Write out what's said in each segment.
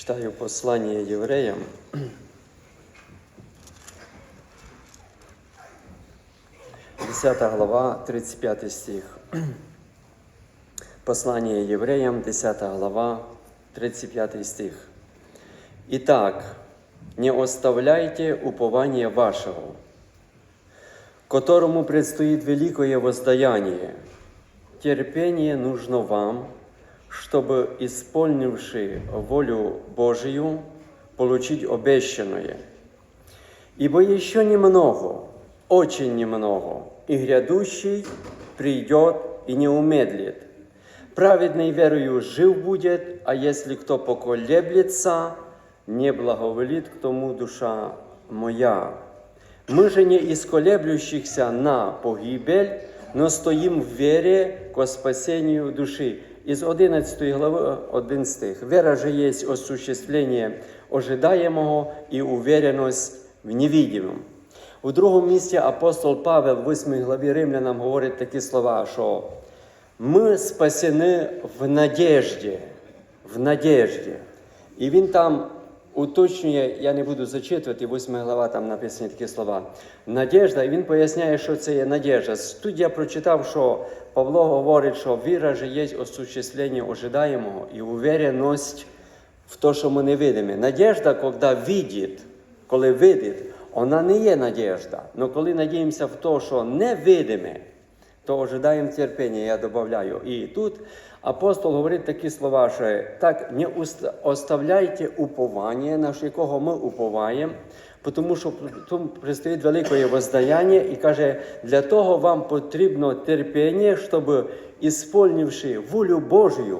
Читаю послання євреям. Десята глава, 35 стих. Послание евреям, 10 глава, 35 стих. Итак, не оставляйте упования вашего, которому предстоит великое воздаяние. Терпение нужно вам, чтобы, исполнивши волю Божию, получить обещанное. Ибо еще немного, очень немного, и грядущий придет и не умедлит. Праведный верою жив будет, а если кто поколеблется, не благоволит к тому душа моя. Мы же не из колеблющихся на погибель, но стоим в вере ко спасению души. Из 11 главы 1 стих. Вера же есть осуществление ожидаемого и уверенность в невидимом. У другому місці апостол Павел в 8 главі Римлянам говорить такі слова, що ми спасені в надежді, в надежді. І він там уточнює, я не буду зачитувати, 8 глава там написані такі слова. Надежда, і він поясняє, що це є надежда. Тут я прочитав, що Павло говорить, що віра же є осуществлення ожидаємого і увереність в те, що ми не видимо. Надежда, коли видить, коли видить, вона не є надежда. Но коли надіємося в те, що не видиме, то ожидаємо терпіння, я додаю. І тут апостол говорить такі слова, що так не оставляйте уповання, на якого ми уповаємо, тому що тут предстоїть велике воздаяння і каже, для того вам потрібно терпіння, щоб, ісполнивши волю Божою,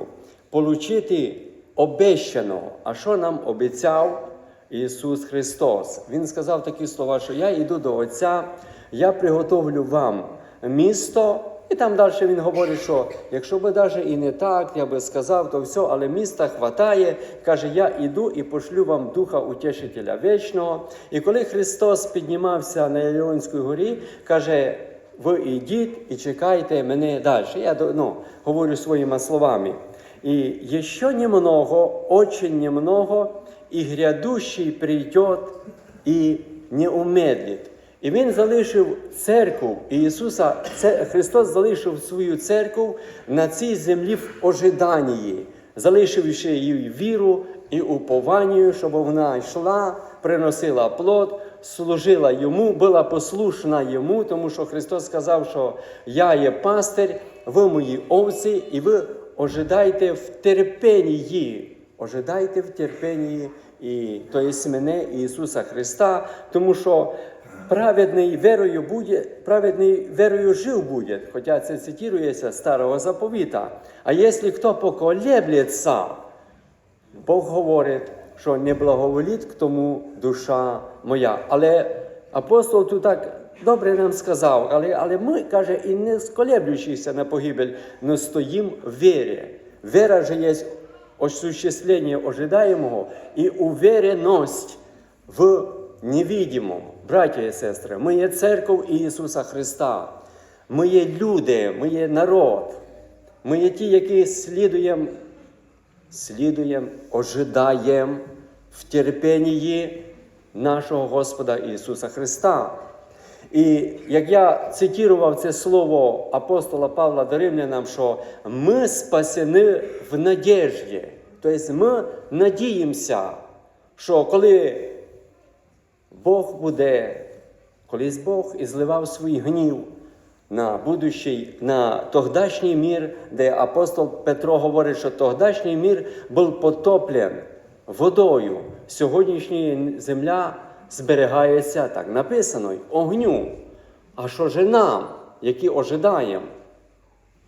получити обещаного. А що нам обіцяв Ісус Христос? Він сказав такі слова, що я йду до Отця, я приготовлю вам місто. І там далі він говорить, що якщо би навіть і не так, я би сказав, то все, але міста хватає. Каже, я іду і пошлю вам Духа Утішителя вічного. І коли Христос піднімався на Іліонській горі, каже, ви йдіть і чекайте мене далі. Я ну, говорю своїми словами. И еще немного, очень немного, и грядущий придет і не умедлить. І Він залишив церкву Ісуса, Христос залишив свою церкву на цій землі в ожиданні, залишивши їй віру і уповання, щоб вона йшла, приносила плод, служила йому, була послушна йому, тому що Христос сказав, що я є пастир, ви мої овці, і ви ожидайте в терпенні. Ожидайте в терпенні і то є мене Ісуса Христа, тому що праведний вірою буде, праведний вірою жив буде, хоча це цитується старого заповіта. А якщо хто поколеблється, Бог говорить, що не благоволіть к тому душа моя. Але апостол тут так добре нам сказав, але, але ми, каже, і не сколеблюючися на погибель, но стоїм в вірі. Вера же є осуществление ожидаемого і уверенность в невидимому. Браття і сестри, ми є церков Ісуса Христа. Ми є люди, ми є народ. Ми є ті, які слідуємо слідуємо, ожидаємо в терпенні нашого Господа Ісуса Христа. І як я цитував це слово апостола Павла до Римлянам, що ми спасені в надежді. Тобто ми надіємося, що коли Бог буде, колись Бог і зливав свій гнів на будущий, на тогдашній мір, де апостол Петро говорить, що тогдашній мір був потоплен водою. Сьогоднішня земля зберігається, так написано, огню. А що же нам, які ожидаємо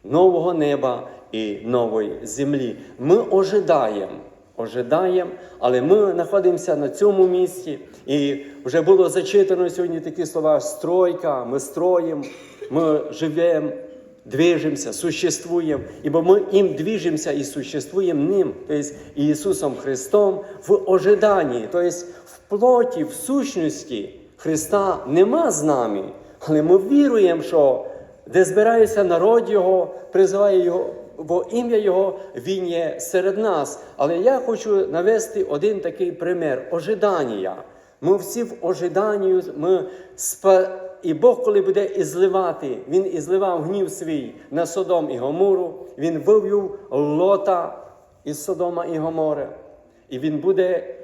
нового неба і нової землі? Ми ожидаємо. Ожидаємо, але ми знаходимося на цьому місці, і вже було зачитано сьогодні такі слова: стройка, ми строїмо, ми живемо, движемося, существуємо, ібо ми їм движемося і существуємо ним, тобто Ісусом Христом в ожиданні, тобто в плоті, в сущності Христа нема з нами, але ми віруємо, що де збирається народ Його, призиває Його бо ім'я Його Він є серед нас. Але я хочу навести один такий примір ожидання. Ми всі в ожиданні, ми спа... і Бог, коли буде ізливати, Він ізливав гнів свій на Содом і Гомору, Він вивів лота із Содома і Гомори. І він буде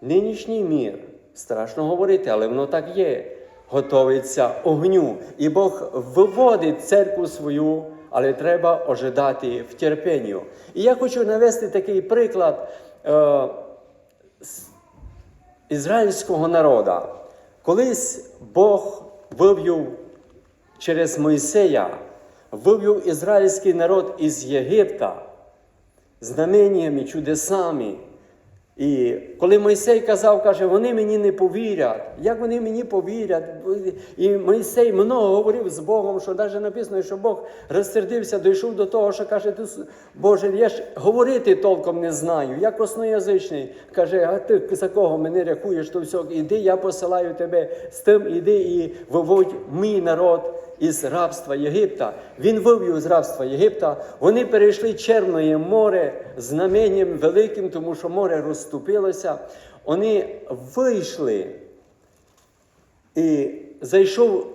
нинішній мір. Страшно говорити, але воно так є. Готовиться огню. І Бог виводить церкву свою, але треба ожидати в терпенню. І я хочу навести такий приклад е, ізраїльського народу. Колись Бог вивів через Мойсея, вивів ізраїльський народ із Єгипта знаменнями, чудесами. І коли Мойсей казав, каже, вони мені не повірять. Як вони мені повірять? І Мойсей много говорив з Богом, що навіть написано, що Бог розсердився, дійшов до того, що каже, «Ти, Боже, я ж говорити толком не знаю. Я косноязичний. Каже, а ти за кого мене рахуєш, то все, іди, я посилаю тебе з тим, іди і виводь мій народ із рабства Єгипта. Він вивів з рабства Єгипта. Вони перейшли Черне море знаменням великим, тому що море розступилося. Вони вийшли і зайшов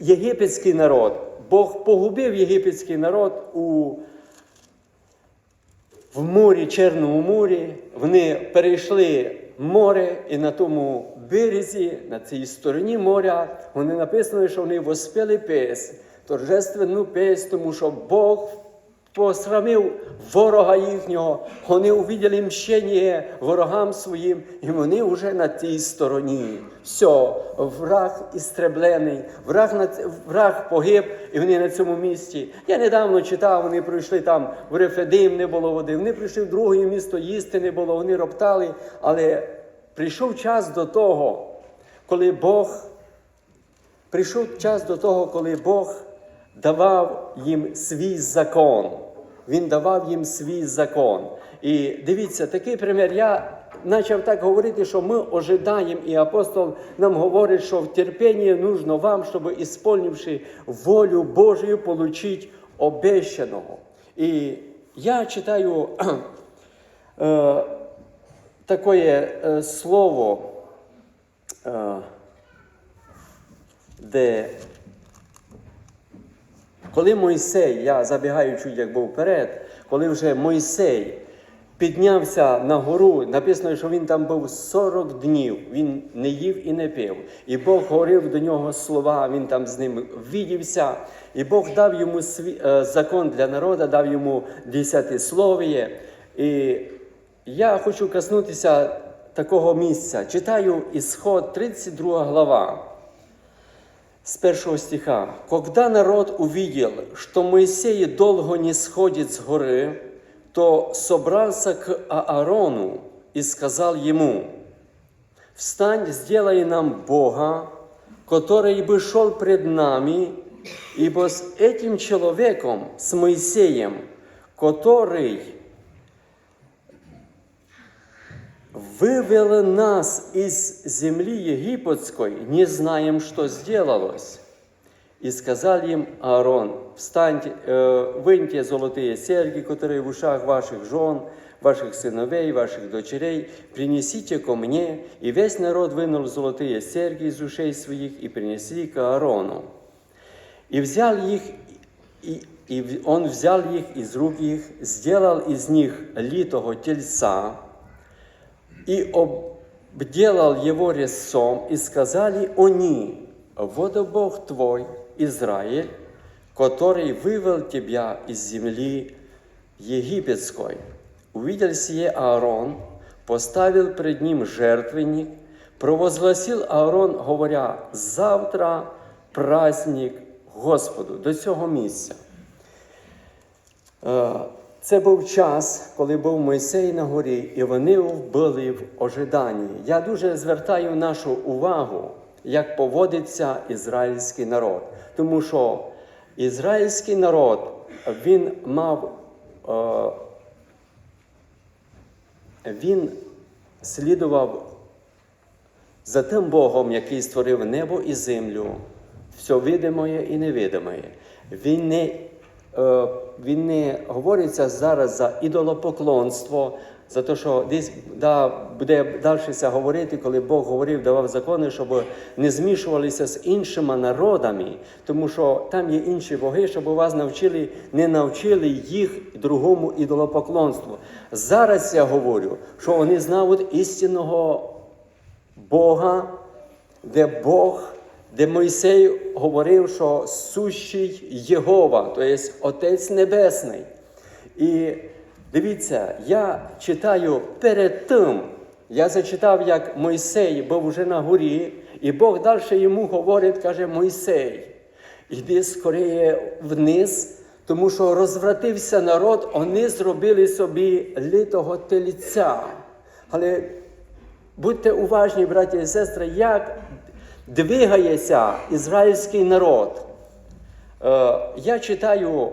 єгипетський народ. Бог погубив єгипетський народ у в морі, Черному морі. Вони перейшли море і на тому березі, на цій стороні моря, вони написано, що вони воспіли пес, торжественну пес, тому що Бог посрамив ворога їхнього, вони увиділи мщення ворогам своїм, і вони вже на тій стороні. Все, враг істреблений, враг, на, враг погиб, і вони на цьому місці. Я недавно читав, вони прийшли там в Рефедим, не було води. Вони прийшли в друге місто, їсти не було, вони роптали, але прийшов час до того, коли Бог. Прийшов час до того, коли Бог давав їм свій закон. Він давав їм свій закон. І дивіться, такий примір. Я почав так говорити, що ми ожидаємо, і апостол нам говорить, що в терпінні нужно вам, щоб, ісполнивши волю Божию, получить обещаного. І я читаю е, таке е, слово, е, де коли Мойсей, я забігаю чуть як був вперед, коли вже Мойсей піднявся на гору, написано, що він там був 40 днів, він не їв і не пив. І Бог говорив до нього слова, він там з ним відівся. І Бог дав йому свій, е, закон для народу, дав йому десятислов'я. І я хочу коснутися такого місця. Читаю ісход 32 глава с первого стиха. «Когда народ увидел, что Моисей долго не сходит с горы, то собрался к Аарону и сказал ему, «Встань, сделай нам Бога, который бы шел пред нами, ибо с этим человеком, с Моисеем, который вывел нас из земли египетской, не знаем, что сделалось. И сказал им Аарон, встаньте, э, выньте золотые серьги, которые в ушах ваших жен, ваших сыновей, ваших дочерей, принесите ко мне. И весь народ вынул золотые серьги из ушей своих и принесли к Аарону. И взял их, и, и он взял их из рук их, сделал из них литого тельца, и обделал его резцом, и сказали они, вот Бог твой, Израиль, который вывел тебя из земли египетской. Увидел сие Аарон, поставил пред ним жертвенник, провозгласил Аарон, говоря, завтра праздник Господу, до цього місця. Це був час, коли був Мойсей на горі, і вони були в ожиданні. Я дуже звертаю нашу увагу, як поводиться ізраїльський народ. Тому що ізраїльський народ він мав, е, він слідував за тим Богом, який створив небо і землю, все видимое і невидимое. Він не він не говориться зараз за ідолопоклонство, за те, що десь да, буде далі говорити, коли Бог говорив, давав закони, щоб не змішувалися з іншими народами, тому що там є інші боги, щоб вас навчили, не навчили їх другому ідолопоклонству. Зараз я говорю, що вони знають істинного Бога, де Бог, де Мойсей говорив, що сущий Єгова, тобто Отець Небесний. І дивіться, я читаю перед тим, я зачитав, як Мойсей був вже на горі, і Бог далі йому говорить, каже Мойсей, іди скоріше вниз, тому що розвратився народ, вони зробили собі литого тельця. Але Будьте уважні, браті і сестри, як двигається ізраїльський народ. Е, Я читаю,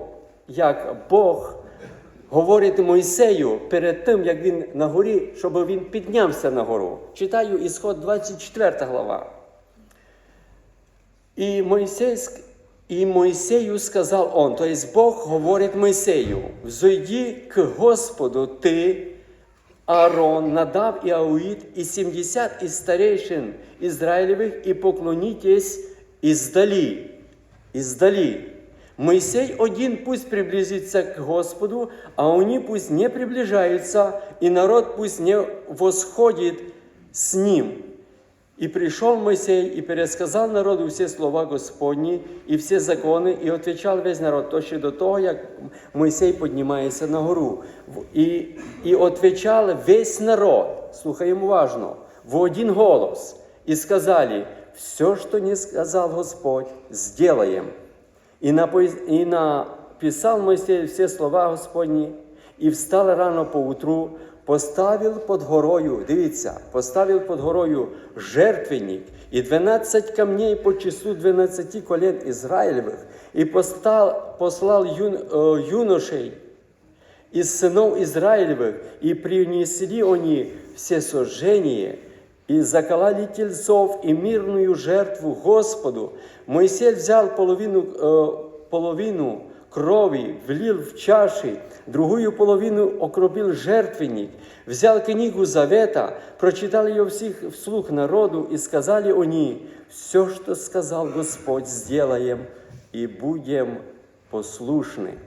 як Бог говорить Мойсею перед тим, як він на горі, щоб він піднявся на гору. Читаю ісход 24 глава. І, Мойсей, і Мойсею сказав он, то есть Бог говорить Мойсею, «Взойди к Господу ты, Аарон, Надав и Ауид, и семьдесят из старейшин Израилевых, и поклонитесь издали». Издали. Моисей один пусть приблизится к Господу, а они пусть не приближаются, и народ пусть не восходит с ним. И пришел Моисей и пересказал народу все слова Господні і всі закони, і отвечал весь народ, то ще до того, як Мойсей піднімається на гору. І, і отвечал весь народ, слухаємо уважно, в один голос, и сказали, все, что не сказал Господь, сделаем. И, напо- и написал Моисей все слова Господні, і встал рано поутру, поставив под горою, дивіться, поставив под горою жертвенник і 12 камней по числу 12 колен Ізраїльових, і постал, послал юн, е, юношей из сынов Израилевых, и принесли они все сожжения, и заколали тельцов и мирную жертву Господу. Моисей взял половину, э, половину крови, влил в чаши, другую половину окропил жертвенник, взял книгу Завета, прочитал ее всех вслух народу, и сказали они, все, что сказал Господь, сделаем, и будем послушны.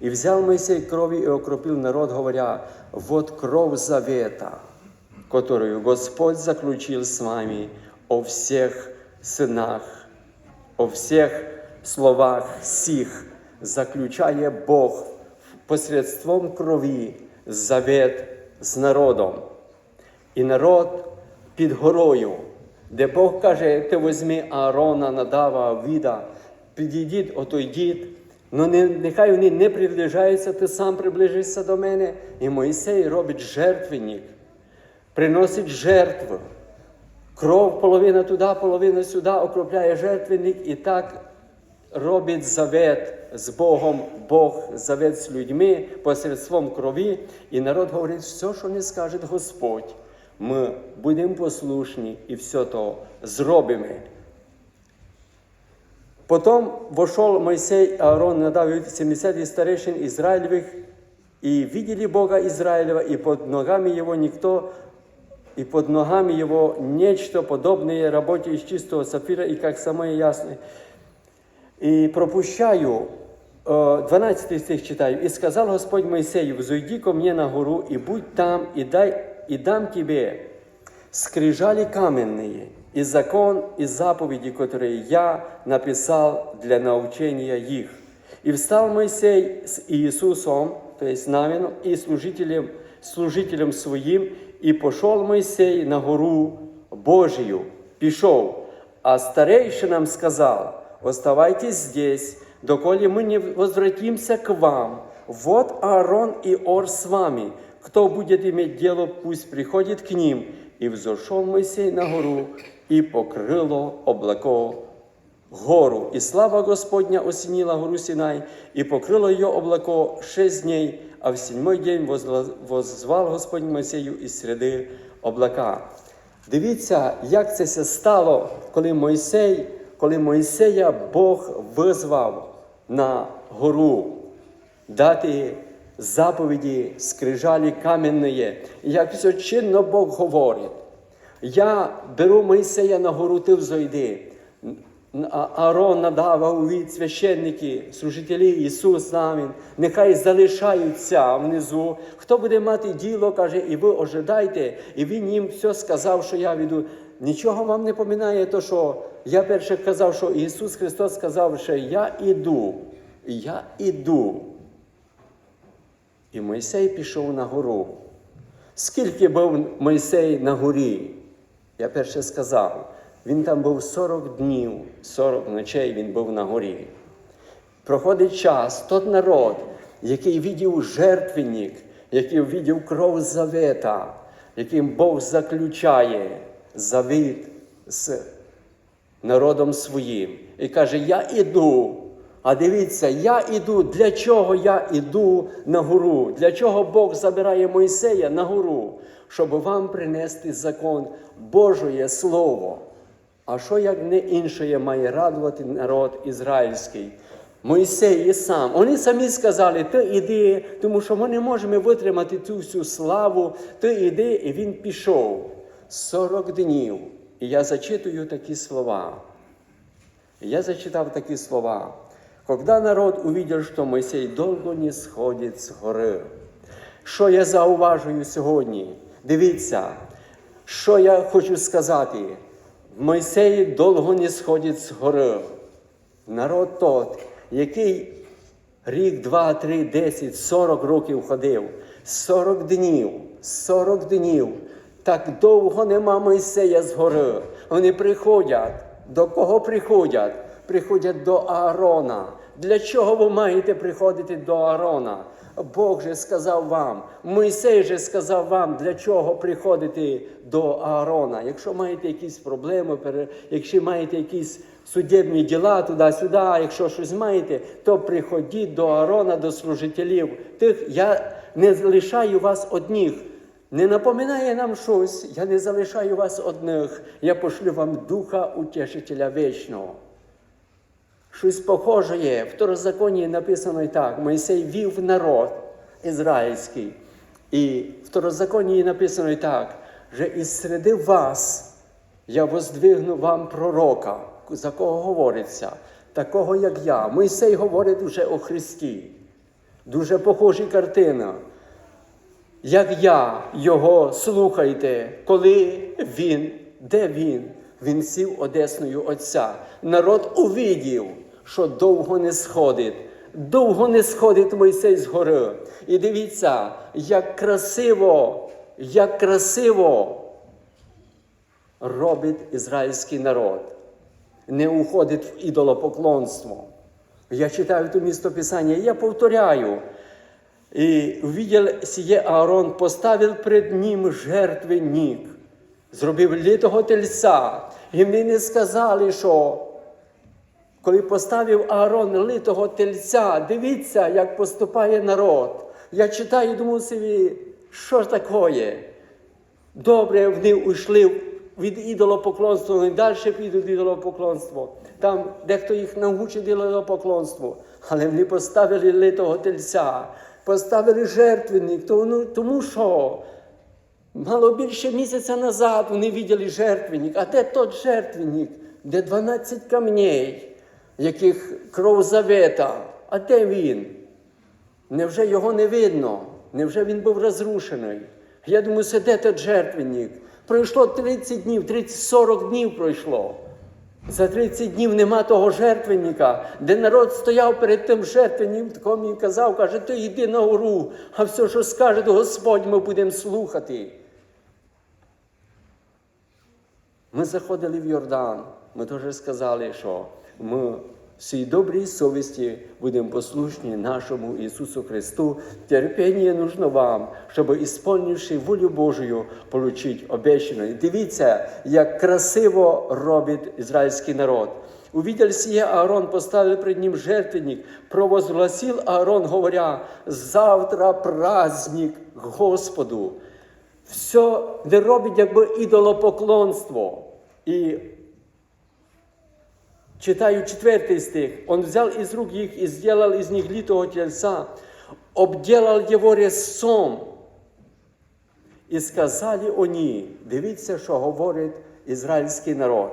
И взял Моисей крови и окропил народ, говоря, вот кровь завета, которую Господь заключил с вами о всех сынах, о всех словах сих, заключая Бог посредством крови завет з народом. І народ під горою, де Бог каже, ти візьми Аарона, Надава, Віда, підійдіть, отойдіть, ну не, нехай вони не приближаються, ти сам приближишся до мене. І Моїсей робить жертвенник, приносить жертву. Кров половина туди, половина сюди, окропляє жертвенник і так робить завет з Богом, Бог завет з людьми посредством крові. І народ говорить, все, що не скаже Господь, ми будемо послушні і все то зробимо. Потом вошел Моисей, Аарон, Надав 70 из старейшин Израилевых, и видели Бога Израилева, и под ногами его никто, и под ногами его нечто подобное работе из чистого сапфира, и как самое ясное. И пропущаю, 12 стих читаю. «И сказал Господь Моисею, взойди ко мне на гору, и будь там, и, дай, и дам тебе скрижали каменные, и закон, и заповеди, которые я написал для научения их. И встал Моисей с Иисусом, то есть Навином, и служителем, служителем своим, и пошел Моисей на гору Божию, пішов, а старейшинам сказал, оставайтесь здесь, доколе мы не возвратимся к вам. Вот Аарон и Ор с вами. Кто будет иметь дело, пусть приходит к ним. И взошел Моисей на гору, и покрыло облако гору. И слава Господня осенила гору Синай, и покрыло ее облако шесть дней, а в седьмой день возла- воззвал Господь Моисею із среди облака. Дивіться, як це все стало, коли Мойсей, коли Мойсея Бог визвав на гору, дати заповіді скрижалі кам'яної, як все чинно Бог говорить. Я беру Моїсея на гору, ти взойди. Аарон надавав від священники, служителі Ісус Амін, нехай залишаються внизу. Хто буде мати діло, каже, і ви ожидайте, і він їм все сказав, що я веду. Нічого вам не поминає, то що я перше казав, що Ісус Христос сказав, що я іду, я іду. І Мойсей пішов на гору. Скільки був Мойсей на горі? Я перше сказав, він там був 40 днів, 40 ночей він був на горі. Проходить час, тот народ, який видів жертвенник, який видів кров завета, яким Бог заключає завіт з народом своїм. І каже: Я іду. А дивіться, я іду. Для чого я іду на гору? Для чого Бог забирає Мойсея на гору? Щоб вам принести закон Божоє Слово. А що як не інше має радувати народ ізраїльський? Мойсей і сам. Вони самі сказали, ти іди, тому що ми не можемо витримати цю всю славу, ти іди, і він пішов. 40 днів. І я зачитую такі слова. Я зачитав такі слова. Когда народ увидел, що Мойсей довго не сходить з гори. Що я зауважую сьогодні? Дивіться, що я хочу сказати. Мойсей довго не сходить з гори. Народ тот, який рік, два, три, десять, сорок років ходив, сорок днів, сорок днів. Так довго нема Мойсея з гори. Вони приходять. До кого приходять? Приходять до Аарона. Для чого ви маєте приходити до Аарона? Бог же сказав вам, Мойсей же сказав вам, для чого приходити до Аарона. Якщо маєте якісь проблеми, якщо маєте якісь судебні діла туди-сюди, якщо щось маєте, то приходіть до Аарона, до служителів. Тих я не залишаю вас одніх. Не напоминає нам щось, я не залишаю вас одних, я пошлю вам Духа Утешителя Вічного. Щось похоже є. В Второзаконні написано і так: Мойсей вів народ ізраїльський. І в Второзаконні написано і так, що із середи вас я воздвигну вам пророка, за кого говориться, такого як я. Мойсей говорить вже о Христі. Дуже похожа картина. Як я його слухайте, коли він, де він? Він сів одесною Отця. Народ увидів, що довго не сходить. Довго не сходить Мойсей з гори. І дивіться, як красиво, як красиво робить ізраїльський народ. Не уходить в ідолопоклонство. Я читаю то місто Писання, я повторяю. І увидел сіє Аарон, поставив пред ним жертвенник, зробив літого тельця. І ми не сказали, що коли поставив Аарон литого тельця, дивіться, як поступає народ. Я читаю, думаю собі, що ж таке? Добре, вони уйшли від ідолопоклонства, вони далі підуть ідолопоклонство. Там дехто їх научить ідолопоклонству, але вони поставили литого тельця, поставили жертвенник, тому, тому що мало більше місяця назад вони виділи жертвенник. А де тот жертвенник, де 12 камней, яких кров завета? А де він? Невже його не видно? Невже він був розрушений? Я думаю, це де той жертвенник? Пройшло 30 днів, 30-40 днів пройшло. За 30 днів нема того жертвенника, де народ стояв перед тим жертвенником і казав, каже, ти йди на гору, а все, що скаже Господь, ми будемо слухати. Ми заходили в Йордан, ми теж сказали, що ми всій добрій совісті будемо послушні нашому Ісусу Христу. Терпіння нужно вам, щоб, ісполнивши волю Божою, получить обещано. І дивіться, як красиво робить ізраїльський народ. Увидел сие Аарон, поставил пред ним жертвенник, провозгласил Аарон, говоря, завтра праздник Господу. Все не робить якби ідолопоклонство. І Читаю четвертый стих. Он взял из рук их и сделал из них литого тельца, обделал его резцом. І сказали вони, дивіться, що говорить ізраїльський народ.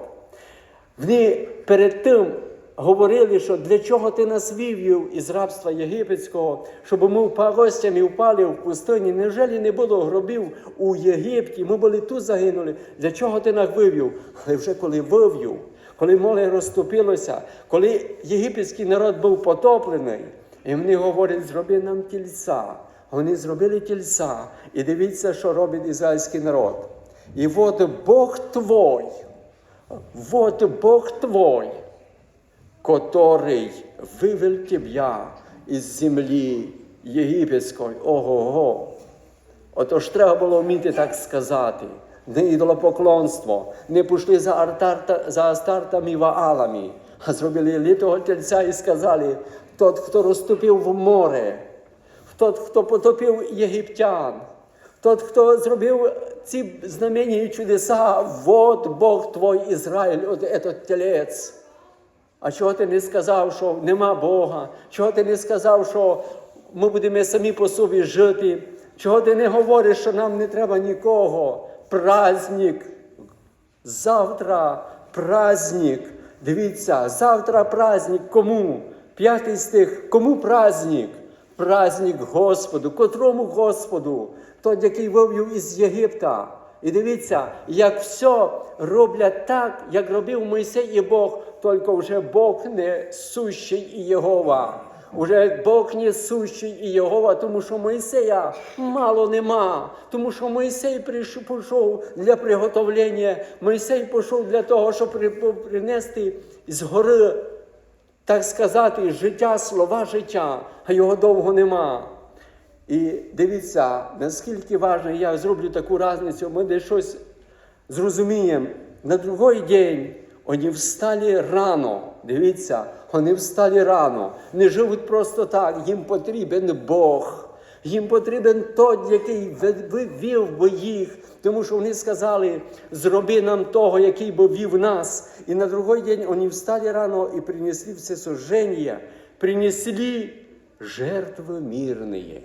Вони перед тим говорили, що для чого ти нас вивів із рабства єгипетського, щоб ми гостями впали в пустині. Невже не було гробів у Єгипті? Ми були тут загинули. Для чого ти нас вивів? Але вже коли вивів, коли море розтопилося, коли єгипетський народ був потоплений, і вони говорять, зроби нам тільця. Вони зробили тільця. І дивіться, що робить ізраїльський народ. І от Бог твой, вот Бог твой, который вывел тебя із землі єгипетської. Ого-го. Отож треба було вміти так сказати. Не ідолопоклонство, не пішли за, артарта, за астартами ваалами, а зробили літого тельця і сказали, тот, хто розтопив в море, тот, хто потопив єгиптян, тот, хто зробив ці знамення і чудеса, вот Бог твой Ізраїль, от этот телець. А чого ти не сказав, що нема Бога? Чого ти не сказав, що ми будемо самі по собі жити? Чого ти не говориш, що нам не треба нікого? Праздник. Завтра праздник. Дивіться, завтра праздник кому? П'ятий стих. Кому праздник? Праздник Господу. Котрому Господу? Той, який вивів із Єгипта. І дивіться, як все роблять так, як робив Мойсей і Бог, тільки вже Бог не сущий і Єгова. Уже Бог не сущий і Єгова, тому що Мойсея мало нема, тому що прийшов пішов для приготовлення, Мойсей пішов для того, щоб принести з гори, так сказати, життя, слова життя, а його довго нема. І дивіться, наскільки важливо, я зроблю таку різницю, ми десь щось зрозуміємо. На другий день вони встали рано. Дивіться, вони встали рано. Не живуть просто так, їм потрібен Бог. Їм потрібен той, який вивів би їх, тому що вони сказали, зроби нам того, який би вів нас. І на другий день вони встали рано і принесли все сожження, принесли жертви мирні.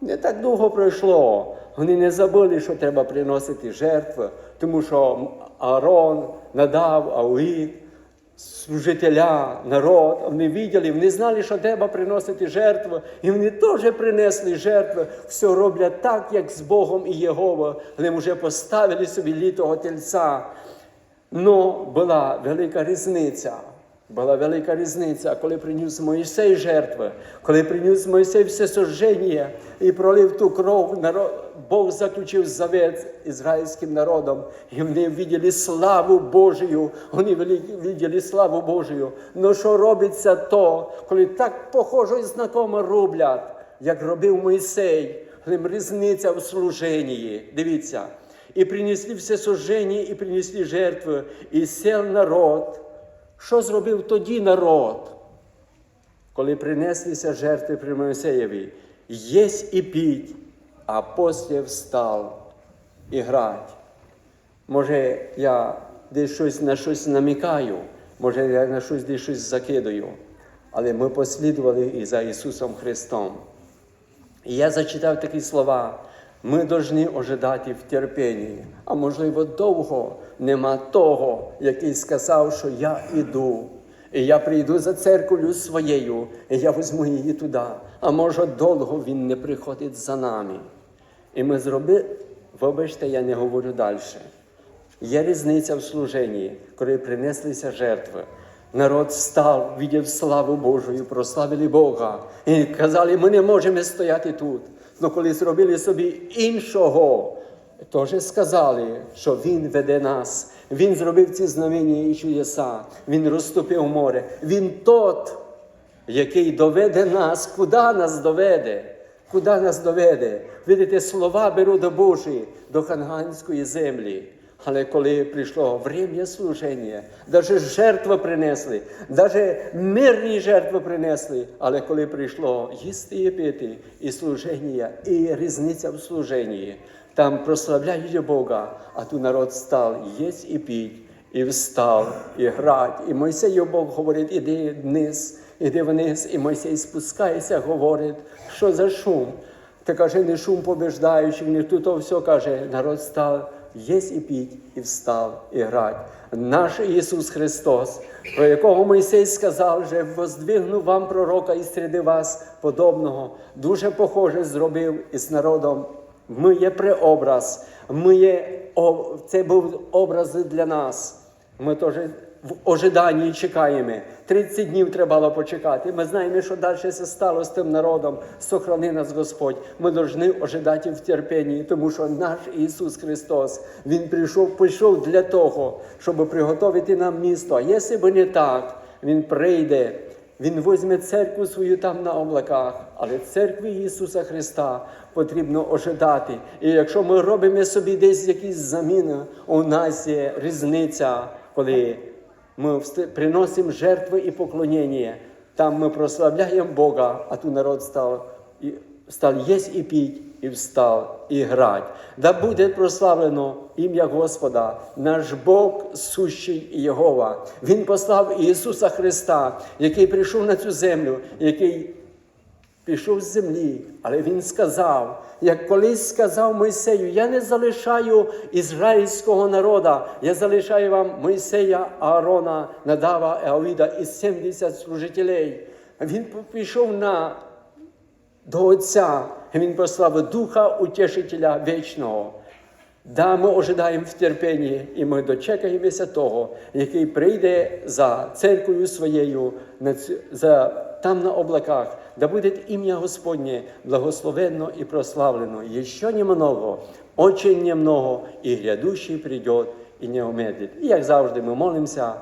Не так довго пройшло. Вони не забули, що треба приносити жертви, тому що Аарон надав Ауїд, служителя, народ, вони виділи, вони знали, що треба приносити жертву. і вони теж принесли жертву. все роблять так, як з Богом і Єгова. Вони вже поставили собі літого тельця. Ну, була велика різниця. Була велика різниця, коли приніс Моїсей жертви, коли приніс Моїсей все сожження і пролив ту кров, народ, Бог заключив завет ізраїльським народом, і вони виділи славу Божою, вони виділи славу Божою. Ну що робиться то, коли так похоже і знакомо роблять, як робив Моїсей, але різниця в служенні. Дивіться, і принесли все сожження, і принесли жертви, і сел народ. Що зробив тоді народ, коли принеслися жертви при Моїсеєві? Єсть і піть, а після встав і грать. Може, я десь щось на щось намікаю, може, я на щось десь щось закидаю, але ми послідували і за Ісусом Христом. І я зачитав такі слова. Ми повинні ожидати в терпінні, а можливо, довго нема того, який сказав, що я іду, і я прийду за церквою своєю, і я візьму її туди. А може, довго він не приходить за нами. І ми зробили, вибачте, я не говорю далі. Є різниця в служенні, коли принеслися жертви. Народ став, видів славу Божою, прославили Бога. І казали, ми не можемо стояти тут. Ну, коли зробили собі іншого, теж сказали, що Він веде нас. Він зробив ці знамення і чудеса. Він розступив море. Він тот, який доведе нас, куди нас доведе. Куди нас доведе? Видите, слова беру до Божі, до ханганської землі. Але коли прийшло время служення, навіть жертви принесли, навіть мирні жертви принесли, але коли прийшло їсти і пити, і служення, і різниця в служенні, там прославляють Бога, а тут народ став їсть і піть, і встав, і грать. І Мойсею Бог говорить, іди вниз, іди вниз. І Мойсей спускається, говорить, що за шум. Та каже, не шум побіждаючих, не тут то все каже, народ став, єсть і піть, і встав, і грать. Наш Ісус Христос, про якого Мойсей сказав, що воздвигну вам пророка і серед вас подобного, дуже похоже зробив із народом. Ми є преобраз, ми є, це був образ для нас. Ми теж в ожиданні чекаємо. 30 днів треба було почекати. Ми знаємо, що далі стало з тим народом. Сохрани нас Господь. Ми повинні ожидати в терпінні, тому що наш Ісус Христос, Він прийшов, прийшов для того, щоб приготувати нам місто. А якщо б не так, Він прийде. Він візьме церкву свою там на облаках, але церкві Ісуса Христа потрібно ожидати. І якщо ми робимо собі десь якісь заміни, у нас є різниця, коли ми приносим приносимо жертви і поклонення. Там ми прославляємо Бога, а тут народ став и, став есть и піть, і встав, і грать. Да буде прославлено ім'я Господа, наш Бог сущий Єгова. Він послав Ісуса Христа, який прийшов на цю землю, який пішов з землі, але він сказав, як колись сказав Мойсею, я не залишаю ізраїльського народа, я залишаю вам Мойсея, Аарона, Надава, Еовіда і 70 служителей. Він пішов на до Отця, Він послав Духа Утішителя вічного. Да, ми ожидаємо в терпінні, і ми дочекаємося того, який прийде за церквою своєю за, там на облаках, да буде ім'я Господнє благословенно і прославлено. Еще немного, очень немного, і грядущий придет і не омедлить. І як завжди ми молимося.